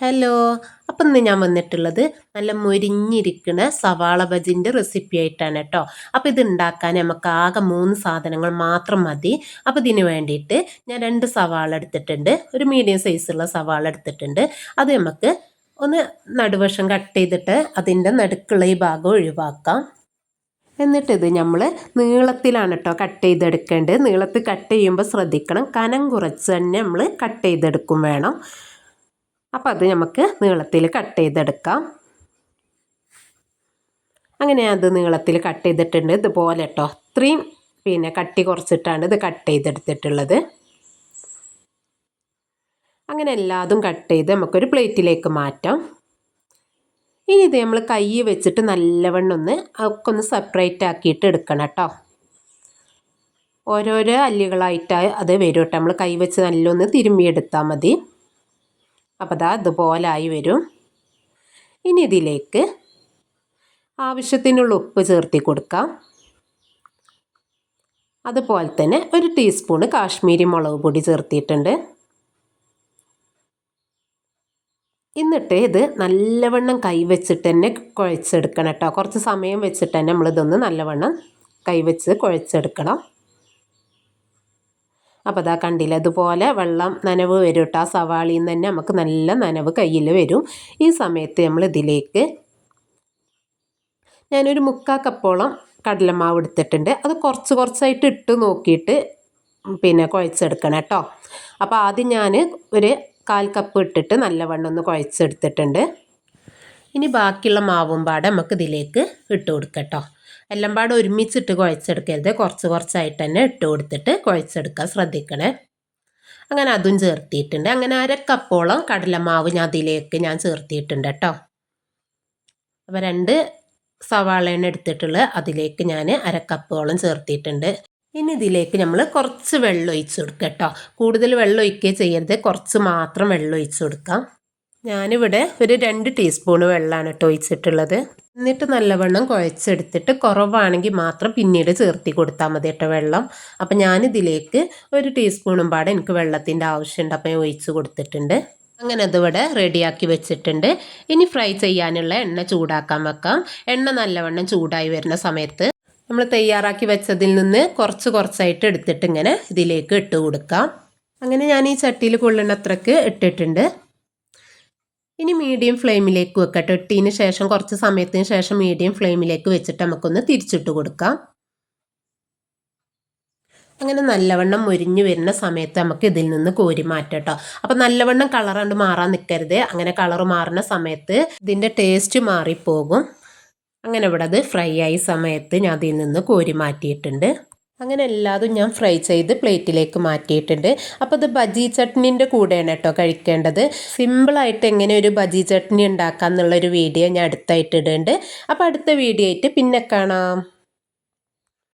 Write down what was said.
Hello അപ്പം ഇന്ന് ഞാൻ വന്നിട്ടുള്ളത് നല്ല മുരിഞ്ഞിരിക്കുന്ന സവാള ബജിന്റെ റെസിപ്പി ആയിട്ടാണ് കേട്ടോ. അപ്പോൾ ഇത് ഉണ്ടാക്കാൻ നമുക്ക് ആകെ മൂന്ന് സാധനങ്ങൾ മാത്രം മതി. അപ്പോൾ ഇതിന് വേണ്ടിയിട്ട് ഞാൻ രണ്ട് സവാള എടുത്തിട്ടുണ്ട്. ഒരു മീഡിയം സൈസുള്ള സവാള എടുത്തിട്ടുണ്ട്. അത് നമുക്ക് ഒന്ന് നടുവശം കട്ട് ചെയ്തിട്ട് അതിന്റെ നടുക്കുള്ള ഈ ഭാഗം ഒഴിവാക്കാം. എന്നിട്ടിത് നമ്മൾ നീളത്തിലാണ് കേട്ടോ കട്ട് ചെയ്തെടുക്കേണ്ടത്. നീളത്തിൽ കട്ട് ചെയ്യുമ്പോൾ ശ്രദ്ധിക്കണം. കനം കുറച്ച് തന്നെ നമ്മൾ കട്ട് ചെയ്തെടുക്കും വേണം. അപ്പോൾ അത് നമുക്ക് നീളത്തിൽ കട്ട് ചെയ്തെടുക്കാം. അങ്ങനെ അത് നീളത്തിൽ കട്ട് ചെയ്തിട്ടുണ്ട്. ഇതുപോലെ കേട്ടോ. ഇത്രയും പിന്നെ കട്ടി കുറച്ചിട്ടാണ് ഇത് കട്ട് ചെയ്തെടുത്തിട്ടുള്ളത്. അങ്ങനെ എല്ലാതും കട്ട് ചെയ്ത് നമുക്കൊരു പ്ലേറ്റിലേക്ക് മാറ്റാം. ഇനി ഇത് നമ്മൾ കൈ വെച്ചിട്ട് നല്ലവണ്ണം ഒന്ന് ഒക്കെ ഒന്ന് സെപ്പറേറ്റ് ആക്കിയിട്ട് എടുക്കണം കേട്ടോ. ഓരോരോ അല്ലികളായിട്ട് അത് വരും കേട്ടോ. നമ്മൾ കൈ വെച്ച് നല്ലൊന്ന് തിരുമ്മിയെടുത്താൽ മതി. അപ്പോൾ അതാ ഇതുപോലായി വരും. ഇനി ഇതിലേക്ക് ആവശ്യത്തിനുള്ള ഉപ്പ് ചേർത്തി കൊടുക്കാം. അതുപോലെ തന്നെ ഒരു ടീസ്പൂണ് കാശ്മീരി മുളക് പൊടി ചേർത്തിയിട്ടുണ്ട് എന്നിട്ട് ഇത് നല്ലവണ്ണം കൈവച്ചിട്ട് തന്നെ കുഴച്ചെടുക്കണം കേട്ടോ. കുറച്ച് സമയം വെച്ചിട്ട് തന്നെ നമ്മളിതൊന്ന് നല്ലവണ്ണം കൈവച്ച് കുഴച്ചെടുക്കണം. അപ്പോൾ അതാ കണ്ടില്ല അതുപോലെ വെള്ളം നനവ് വരും കേട്ടോ ആ സവാളിയിൽ നിന്ന് തന്നെ നമുക്ക് നല്ല നനവ് കയ്യിൽ വരും. ഈ സമയത്ത് നമ്മൾ ഇതിലേക്ക് ഞാനൊരു മുക്കാൽ കപ്പോളം കടലമാവ് എടുത്തിട്ടുണ്ട്. അത് കുറച്ച് കുറച്ചായിട്ട് ഇട്ട് നോക്കിയിട്ട് പിന്നെ കുഴച്ചെടുക്കണം കേട്ടോ അപ്പോൾ ആദ്യം ഞാൻ ഒരു കാൽ കപ്പ് ഇട്ടിട്ട് നല്ലവണ്ണം ഒന്ന് കുഴച്ചെടുത്തിട്ടുണ്ട്. ഇനി ബാക്കിയുള്ള മാവും പാടെ നമുക്ക് ഇതിലേക്ക് ഇട്ട് കൊടുക്കട്ടോ. എല്ലാം പാടെ ഒരുമിച്ചിട്ട് കുഴച്ചെടുക്കരുത്. കുറച്ച് കുറച്ചായിട്ട് തന്നെ ഇട്ട് കൊടുത്തിട്ട് കുഴച്ചെടുക്കാൻ ശ്രദ്ധിക്കണേ. അങ്ങനെ അതും ചേർത്തിയിട്ടുണ്ട്. അങ്ങനെ അരക്കപ്പോളം കടലമാവ് ഞാൻ അതിലേക്ക് ഞാൻ ചേർത്തിയിട്ടുണ്ട് കേട്ടോ. അപ്പോൾ രണ്ട് സവാളയാണ് എടുത്തിട്ടുള്ള അതിലേക്ക് ഞാൻ അരക്കപ്പോളം ചേർത്തിയിട്ടുണ്ട്. ഇനി ഇതിലേക്ക് നമ്മൾ കുറച്ച് വെള്ളം ഒഴിച്ച് കൊടുക്കുക കേട്ടോ. കൂടുതൽ വെള്ളം ഒഴിക്കുകയും ചെയ്യരുത്. കുറച്ച് മാത്രം വെള്ളം ഒഴിച്ച് കൊടുക്കാം. ഞാനിവിടെ ഒരു രണ്ട് ടീസ്പൂൺ വെള്ളമാണ് കേട്ടോ ഒഴിച്ചിട്ടുള്ളത്. എന്നിട്ട് നല്ലവണ്ണം കുഴച്ചെടുത്തിട്ട് കുറവാണെങ്കിൽ മാത്രം പിന്നീട് ചേർത്തി കൊടുത്താൽ മതി കേട്ടോ വെള്ളം. അപ്പം ഞാനിതിലേക്ക് ഒരു ടീസ്പൂണും പാടെ എനിക്ക് വെള്ളത്തിന്റെ ആവശ്യമുണ്ട് അപ്പം ഞാൻ ഒഴിച്ച് കൊടുത്തിട്ടുണ്ട്. അങ്ങനെ അതിവിടെ റെഡിയാക്കി വെച്ചിട്ടുണ്ട്. ഇനി ഫ്രൈ ചെയ്യാനുള്ള എണ്ണ ചൂടാക്കാൻ വെക്കാം. എണ്ണ നല്ലവണ്ണം ചൂടായി വരുന്ന സമയത്ത് നമ്മൾ തയ്യാറാക്കി വെച്ചതിൽ നിന്ന് കുറച്ച് കുറച്ചായിട്ട് എടുത്തിട്ട് ഇങ്ങനെ ഇതിലേക്ക് ഇട്ട് കൊടുക്കാം. അങ്ങനെ ഞാൻ ഈ ചട്ടിയിൽ കൊള്ളുന്നത്രക്ക് ഇട്ടിട്ടുണ്ട്. ഇനി മീഡിയം ഫ്ലെയിമിലേക്ക് വെക്കട്ടെ. ഇട്ടതിന് ശേഷം കുറച്ച് സമയത്തിന് ശേഷം മീഡിയം ഫ്ലെയിമിലേക്ക് വെച്ചിട്ട് നമുക്കൊന്ന് തിരിച്ചിട്ട് കൊടുക്കാം. അങ്ങനെ നല്ലവണ്ണം മുരിഞ്ഞു വരുന്ന സമയത്ത് നമുക്ക് ഇതിൽ നിന്ന് കോരി മാറ്റാം കേട്ടോ അപ്പം നല്ലവണ്ണം കളറാണ്ട് മാറാൻ നിൽക്കരുത് അങ്ങനെ കളർ മാറുന്ന സമയത്ത് ഇതിന്റെ ടേസ്റ്റ് മാറിപ്പോകും. അങ്ങനെ ഇവിടെ അത് ഫ്രൈ ആയ സമയത്ത് ഞാൻ അതിൽ നിന്ന് കോരി മാറ്റിയിട്ടുണ്ട്. അങ്ങനെ എല്ലാതും ഞാൻ ഫ്രൈ ചെയ്ത് പ്ലേറ്റിലേക്ക് മാറ്റിയിട്ടുണ്ട്. അപ്പോൾ ഇത് ബജി ചട്നീന്റെ കൂടെയാണ് കേട്ടോ കഴിക്കേണ്ടത്. സിമ്പിളായിട്ട് എങ്ങനെ ഒരു ബജി ചട്നി ഉണ്ടാക്കാം എന്നുള്ളൊരു വീഡിയോ ഞാൻ അടുത്തായിട്ട് ഇടുന്നുണ്ട് അപ്പോൾ അടുത്ത വീഡിയോ ആയിട്ട് പിന്നെ കാണാം.